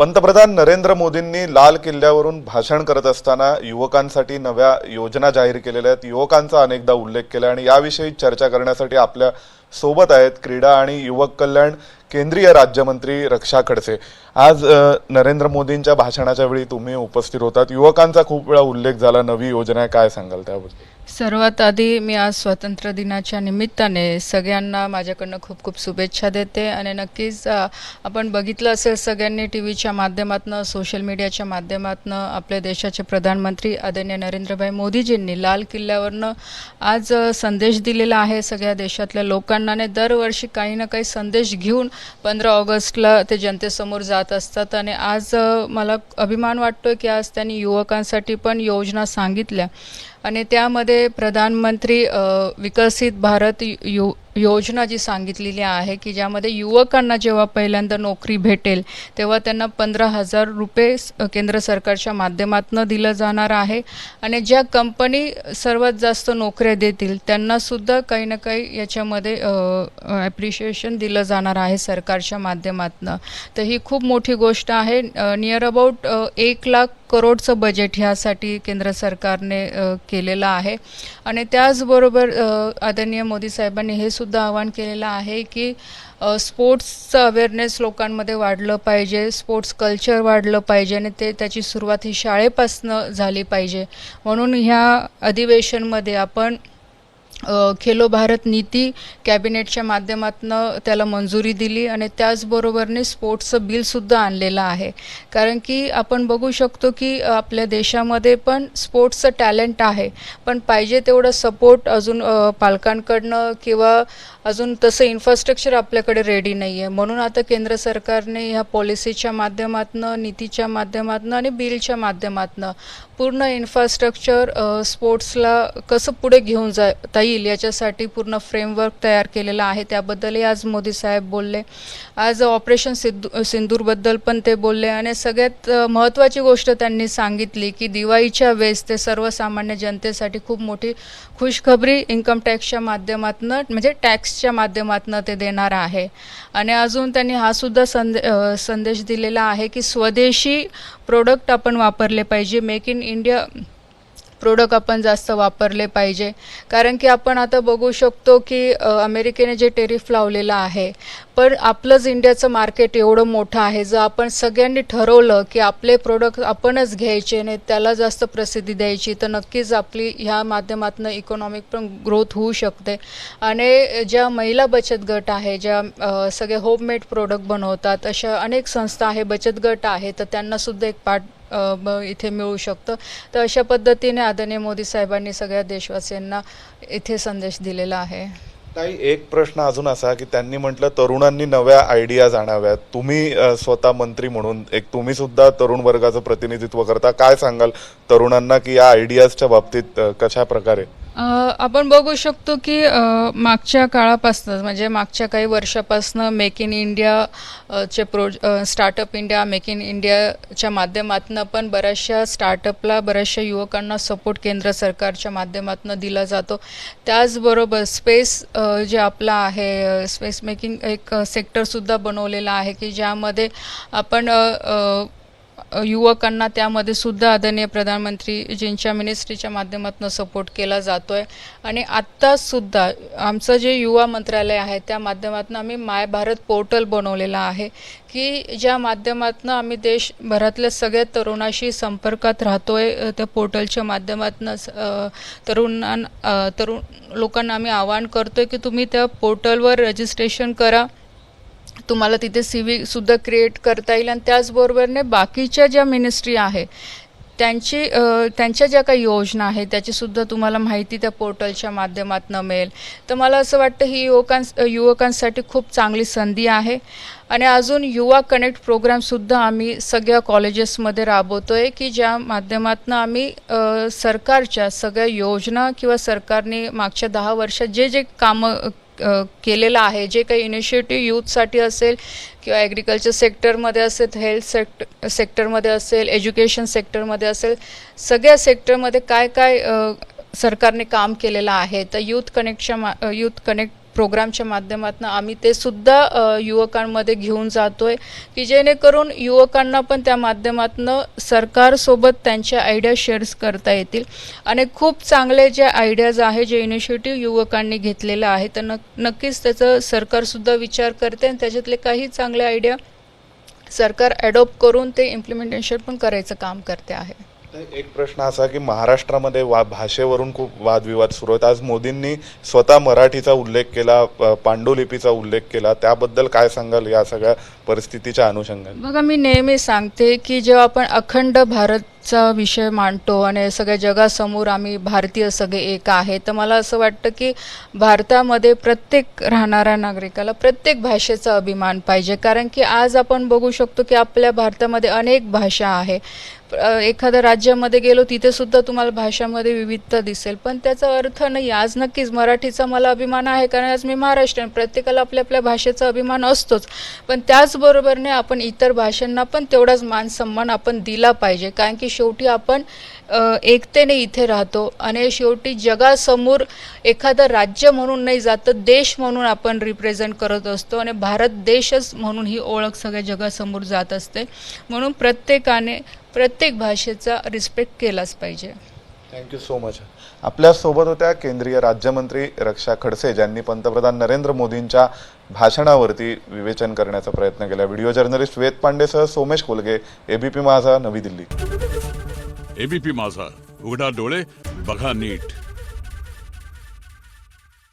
पंतप्रधान नरेंद्र मोदींनी लाल किल्ल्यावरून भाषण करत असताना युवकांसाठी नव्या योजना जाहीर केलेल्या आहेत. युवकांचा अनेकदा उल्लेख केला आणि याविषयी चर्चा करण्यासाठी आपल्यासोबत आहेत क्रीडा आणि युवक कल्याण केंद्रीय राज्यमंत्री रक्षा खडसे. आज नरेंद्र मोदींच्या भाषणाच्या वेळी तुम्ही उपस्थित होतात. युवकांचा खूप वेळा उल्लेख झाला. नवी योजना काय सांगाल त्याबद्दल? सर्वात आधी मी आज स्वातंत्र्य दिनाच्या निमित्ताने सगळ्यांना माझ्याकडनं खूप खूप शुभेच्छा देते आणि नक्कीच आपण बघितलं असेल सगळ्यांनी टी व्हीच्या माध्यमातून सोशल मीडियाच्या माध्यमातून आपल्या देशाचे प्रधानमंत्री आदरणीय नरेंद्रभाई मोदीजींनी लाल किल्ल्यावरनं आज संदेश दिलेला आहे सगळ्या देशातल्या लोकांना आणि दरवर्षी काही ना काही संदेश घेऊन पंधरा ऑगस्टला ते जनतेसमोर जात असतात आणि आज मला अभिमान वाटतो की आज त्यांनी युवकांसाठी पण योजना सांगितल्या. आणि त्यामध्ये प्रधानमंत्री विकसित भारत यु योजना जी सांगितलेली आहे की ज्यामध्ये युवकांना जेव्हा पहिल्यांदा नोकरी भेटेल तेव्हा त्यांना पंधरा हजार रुपये केंद्र सरकारच्या माध्यमातून दिलं जाणार आहे. आणि ज्या कंपनी सर्वात जास्त नोकऱ्या देतील त्यांनासुद्धा काही ना काही याच्यामध्ये ॲप्रिशिएशन दिलं जाणार आहे सरकारच्या माध्यमातून. तर ही खूप मोठी गोष्ट आहे. नियर अबाउट एक लाख करोडचं बजेट ह्यासाठी केंद्र सरकारने केलेलं आहे. आणि त्याचबरोबर आदरणीय मोदी साहेबांनी हे सुद्धा आवाहन केलेलं आहे की स्पोर्ट्सचं अवेअरनेस लोकांमध्ये वाढलं पाहिजे स्पोर्ट्स कल्चर वाढलं पाहिजे आणि ते त्याची सुरुवात ही शाळेपासनं झाली पाहिजे. म्हणून ह्या अधिवेशनमध्ये आपण खेलो भारत नीती कॅबिनेटच्या माध्यमातून त्याला मंजुरी दिली आणि त्याचबरोबरने स्पोर्ट्सचं बिलसुद्धा आणलेलं आहे. कारण की आपण बघू शकतो की आपल्या देशामध्ये पण स्पोर्ट्सचं टॅलेंट आहे. पण पाहिजे तेवढं सपोर्ट अजून पालकांकडनं किंवा अजून तसं इन्फ्रास्ट्रक्चर आपल्याकडे रेडी नाही आहे म्हणून आता केंद्र सरकारने ह्या पॉलिसीच्या माध्यमातून नीतीच्या माध्यमातून आणि बिलच्या माध्यमातून पूर्ण इन्फ्रास्ट्रक्चर स्पोर्ट्सला कसं पुढे घेऊन जाता येईल याच्यासाठी पूर्ण फ्रेमवर्क तयार केलेला आहे. त्याबद्दलही आज मोदी साहेब बोलले. आज ऑपरेशन सिद्धू सिंदूरबद्दल पण ते बोलले. आणि सगळ्यात महत्त्वाची गोष्ट त्यांनी सांगितली की दिवाळीच्या वेळेस ते सर्वसामान्य जनतेसाठी खूप मोठी खुशखबरी इन्कम टॅक्सच्या माध्यमातून म्हणजे टॅक्सच्या माध्यमातून ते देणार आहे. आणि अजून त्यांनी हा सुद्धा संदे संदेश दिलेला आहे की स्वदेशी प्रोडक्ट आपण वापरले पाहिजे मेक इन इंडिया प्रोडक्ट आपण जास्त वापरले पाहिजे. कारण की आपण आता बघू शकतो की अमेरिकेने जे टेरिफ लावलेलं आहे पण आपलंच इंडियाचं मार्केट एवढं मोठं आहे. जर आपण सगळ्यांनी ठरवलं की आपले प्रोडक्ट आपणच घ्यायचे नाही त्याला जास्त प्रसिद्धी द्यायची तर नक्कीच आपली ह्या माध्यमातून इकॉनॉमिक पण ग्रोथ होऊ शकते. आणि ज्या महिला बचत गट आहे ज्या सगळे होममेड प्रोडक्ट बनवतात अशा अनेक संस्था आहे बचत गट आहे तर त्यांनासुद्धा एक पार्ट इथे मिळू शकतं. तर अशा पद्धतीने आदरणीय मोदी साहेबांनी सगळ्या देशवासियांना इथे संदेश दिलेला आहे. काही एक प्रश्न अजून असा की त्यांनी म्हटलं तरुणांनी नव्या आयडियाज आणाव्यात तुम्ही स्वतः मंत्री म्हणून एक तुम्ही सुद्धा तरुण वर्गाचं प्रतिनिधित्व करता. काय सांगाल तरुणांना की या आयडियाजच्या बाबतीत कशा प्रकारे? आपण बघू शकतो की मागच्या काळापासून म्हणजे मागच्या काही वर्षापासून मेक इन इंडिया चे pro startup India make in इंडियाच्या माध्यमातून पण बऱ्याचशा स्टार्टअपला बऱ्याचशा युवकांना सपोर्ट केंद्र सरकारच्या माध्यमातून दिला जातो. त्याचबरोबर स्पेस जे आपलं आहे स्पेस मेकिंग एक सेक्टरसुद्धा बनवलेला आहे की ज्यामध्ये आपण युवकांना त्यामध्ये सुद्धा आदरणीय प्रधानमंत्रीजींच्या मिनिस्ट्रीच्या माध्यमातून सपोर्ट केला जातो आहे आणि आत्तासुद्धा आमचं जे युवा मंत्रालय आहे त्या माध्यमातून आम्ही माय भारत पोर्टल बनवलेलं आहे की ज्या माध्यमातून आम्ही देशभरातल्या सगळ्या तरुणाशी संपर्कात राहतो आहे त्या पोर्टलच्या माध्यमातून तरुणां तरुण लोकांना आम्ही आवाहन करतो आहे की तुम्ही त्या पोर्टलवर रजिस्ट्रेशन करा. तुम्हाला तिथे सी व्ही सुद्धा क्रिएट करता येईल आणि त्याचबरोबरने बाकीच्या ज्या मिनिस्ट्री आहे त्यांची त्यांच्या ज्या काही योजना आहेत त्याचीसुद्धा तुम्हाला माहिती त्या पोर्टलच्या माध्यमातून मिळेल. तर मला असं वाटतं ही युवकां युवकांसाठी खूप चांगली संधी आहे. आणि अजून युवा कनेक्ट प्रोग्रामसुद्धा आम्ही सगळ्या कॉलेजेसमध्ये राबवतो आहे की ज्या माध्यमातून आम्ही सरकारच्या सगळ्या योजना किंवा सरकारने मागच्या दहा वर्षात जे जे कामं केलेलं आहे. जे काही इनिशिएटिव्ह यूथसाठी असेल किंवा ॲग्रिकल्चर सेक्टरमध्ये असेल हेल्थ सेक्ट सेक्टरमध्ये असेल एज्युकेशन सेक्टरमध्ये असेल सगळ्या सेक्टरमध्ये काय काय सरकारने काम केलेलं आहे. तर यूथ कनेक्टच्या मा यूथ कनेक्ट प्रोग्रामच्या माध्यमातून आम्ही ते सुद्धा युवकांमध्ये घेऊन जातोय की जेणेकरून युवकांना पण त्या माध्यमातून सरकारसोबत त्यांच्या आयडिया शेअर्स करता येतील. आणि खूप चांगले जे आयडियाज आहे जे इनिशिएटिव्ह युवकांनी घेतलेलं आहे तर न नक्कीच त्याचं सरकारसुद्धा विचार करते आणि त्याच्यातले काही चांगले आयडिया सरकार ॲडॉप्ट करून ते इम्प्लिमेंटेशन पण करायचं काम करते आहे. एक प्रश्न असा की महाराष्ट्रामध्ये वा भाषेवरून खूप वादविवाद सुरू आहेत. आज मोदींनी स्वतः मराठीचा उल्लेख केला प- पांडुलिपीचा उल्लेख केला. त्याबद्दल काय सांगाल या सगळ्या परिस्थितीच्या अनुषंगाने? बघा मी नेहमी सांगते की जेव्हा आपण अखंड भारत चा विषय मांडतो आणि सगळ्या जगासमोर आम्ही भारतीय सगळे एक आहे. तर मला असं वाटतं की भारतामध्ये प्रत्येक राहणाऱ्या नागरिकाला प्रत्येक भाषेचा अभिमान पाहिजे. कारण की आज आपण बघू शकतो की आपल्या भारतामध्ये अनेक भाषा आहे. एखाद्या राज्यामध्ये गेलो तिथेसुद्धा तुम्हाला भाषामध्ये विविधता दिसेल. पण त्याचा अर्थ नाही. आज नक्कीच मराठीचा मला अभिमान आहे. कारण आज मी महाराष्ट्रीयन. प्रत्येकाला आपल्या आपल्या भाषेचा अभिमान असतोच. पण त्याचबरोबरने आपण इतर भाषांना पण तेवढाच मान सन्मान आपण दिला पाहिजे. कारण की शेवटी आपण एकतेने इथे राहतो. आणि शेवटी जगासमोर एखादं राज्य म्हणून नाही जात देश म्हणून आपण रिप्रेझेंट करत असतो. आणि भारत देशच म्हणून ही ओळख सगळ्या जगासमोर जात असते. म्हणून प्रत्येकाने प्रत्येक भाषेचा रिस्पेक्ट केलाच पाहिजे. थँक्यू सो मच आपल्यासोबत होत्या केंद्रीय राज्यमंत्री रक्षा खडसे ज्यांनी पंतप्रधान नरेंद्र मोदींच्या भाषणावरती विवेचन करण्याचा प्रयत्न केला. व्हिडिओ जर्नलिस्ट वेद पांडेसह सोमेश कोलगे एबीपी माझा नवी दिल्ली. एबीपी माझा उघडा डोळे बघा नीट.